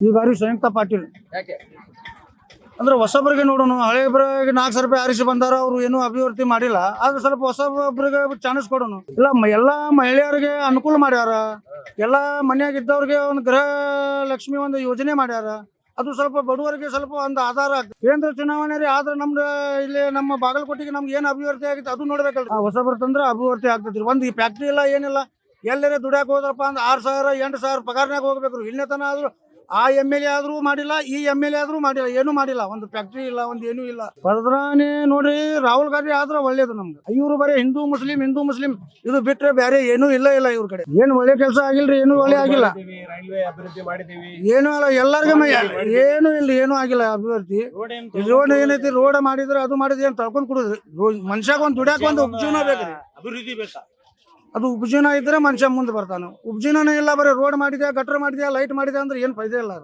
ಈ ಬಾರಿ ಸಂಯುಕ್ತ ಪಾಟೀಲ್. ಯಾಕೆ? ಅಂದ್ರೆ ಹೊಸಬ್ರಿಗೆ ನೋಡೋಣ. ಹಳೆಬ್ರಿಗೆ ನಾಲ್ಕು ಸಾವಿರ ರೂಪಾಯಿ ಆರಿಸಿ ಬಂದಾರ ಅವ್ರು ಏನು ಅಭಿವೃದ್ಧಿ ಮಾಡಿಲ್ಲ. ಆದ್ರೆ ಸ್ವಲ್ಪ ಹೊಸಬ್ರಿಗೆ ಚಾನ್ಸ್ ಕೊಡೋಣ. ಇಲ್ಲ ಎಲ್ಲಾ ಮಹಿಳೆಯರಿಗೆ ಅನುಕೂಲ ಮಾಡ್ಯಾರ. ಎಲ್ಲಾ ಮನೆಯಾಗ ಇದ್ದವ್ರಿಗೆ ಒಂದು ಗೃಹ ಲಕ್ಷ್ಮಿ ಒಂದು ಯೋಜನೆ ಮಾಡ್ಯಾರ. ಅದು ಸ್ವಲ್ಪ ಬಡವರಿಗೆ ಸ್ವಲ್ಪ ಒಂದು ಆಧಾರ ಆಗ್ತದೆ. ಕೇಂದ್ರ ಚುನಾವಣೆ ರೀ ಆದ್ರೆ ನಮ್ದು ಇಲ್ಲಿ ನಮ್ಮ ಬಾಗಲಕೋಟೆಗೆ ನಮ್ಗೆ ಏನು ಅಭಿವೃದ್ಧಿ ಆಗಿತ್ತು ಅದು ನೋಡ್ಬೇಕಲ್ಲ ಹೊಸಬ್ರು ತಂದ್ರೆ ಅಭಿವೃದ್ಧಿ ಆಗ್ತೈತಿ ಒಂದು ಈ ಫ್ಯಾಕ್ಟ್ರಿ ಇಲ್ಲ ಏನಿಲ್ಲ. ಎಲ್ಲರೇ ದುಡಿಯಾಕ ಹೋದ್ರಪ್ಪ ಅಂದ್ರೆ ಆರು ಸಾವಿರ ಎಂಟು ಸಾವಿರ ಪಗಾರ್ನಾಗ ಹೋಗ್ಬೇಕು ಇಲ್ಲೇ ತನ ಆದ್ರೂ ಆ ಎಂ ಎಲ್ ಎ ಆದ್ರೂ ಮಾಡಿಲ್ಲ, ಈ ಎಂ ಎಲ್ ಎ ಆದ್ರೂ ಮಾಡಿಲ್ಲ, ಏನು ಮಾಡಿಲ್ಲ. ಒಂದು ಫ್ಯಾಕ್ಟ್ರಿ ಇಲ್ಲ, ಒಂದು ಏನು ಇಲ್ಲ. ಪ್ರಧಾನಿ ನೋಡ್ರಿ ರಾಹುಲ್ ಗಾಂಧಿ ಆದ್ರೆ ಒಳ್ಳೇದು ನಮ್ಗೆ. ಇವ್ರು ಬರೀ ಹಿಂದೂ, ಮುಸ್ಲಿಂ ಹಿಂದೂ, ಮುಸ್ಲಿಂ. ಇದು ಬಿಟ್ರೆ ಬೇರೆ ಏನೂ ಇಲ್ಲ ಇಲ್ಲ ಇವ್ರ ಕಡೆ. ಏನು ಒಳ್ಳೆ ಕೆಲಸ ಆಗಿಲ್ರಿ, ಏನು ಒಳ್ಳೆ ಆಗಿಲ್ಲ. ಏನು ಅಲ್ಲ, ಎಲ್ಲರಿಗೂ ಏನು ಇಲ್ಲ, ಏನು ಆಗಿಲ್ಲ ಅಭಿವೃದ್ಧಿ. ರೋಡ್ ಏನೈತಿ, ರೋಡ್ ಮಾಡಿದ್ರೆ ಅದು ಮಾಡಿದ್ರೆ ಏನ್ ತಳ್ಕೊಂಡ್ ಕುಡಿದ್ರಿ ಮನುಷ್ಯಾಗ ಒಂದ್ ದುಡ್ಯಾಕ ಒಂದು ಉಪಜೀವನ ಬೇಕ್ರಿ. ಅಭಿವೃದ್ಧಿ ಬೇಕಾ? ಅದು ಉಪಜೀವನ ಇದ್ರೆ ಮನುಷ್ಯ ಮುಂದೆ ಬರ್ತಾನೆ. ಉಪಜೀವನ ಇಲ್ಲ ಬರೀ ರೋಡ್ ಮಾಡಿದ್ಯಾ ಗಟ್ರ ಮಾಡಿದ್ಯಾ ಲೈಟ್ ಮಾಡಿದ್ಯಾ ಅಂದ್ರೆ ಏನು ಫೈದೆ ಇಲ್ಲ ಅದು.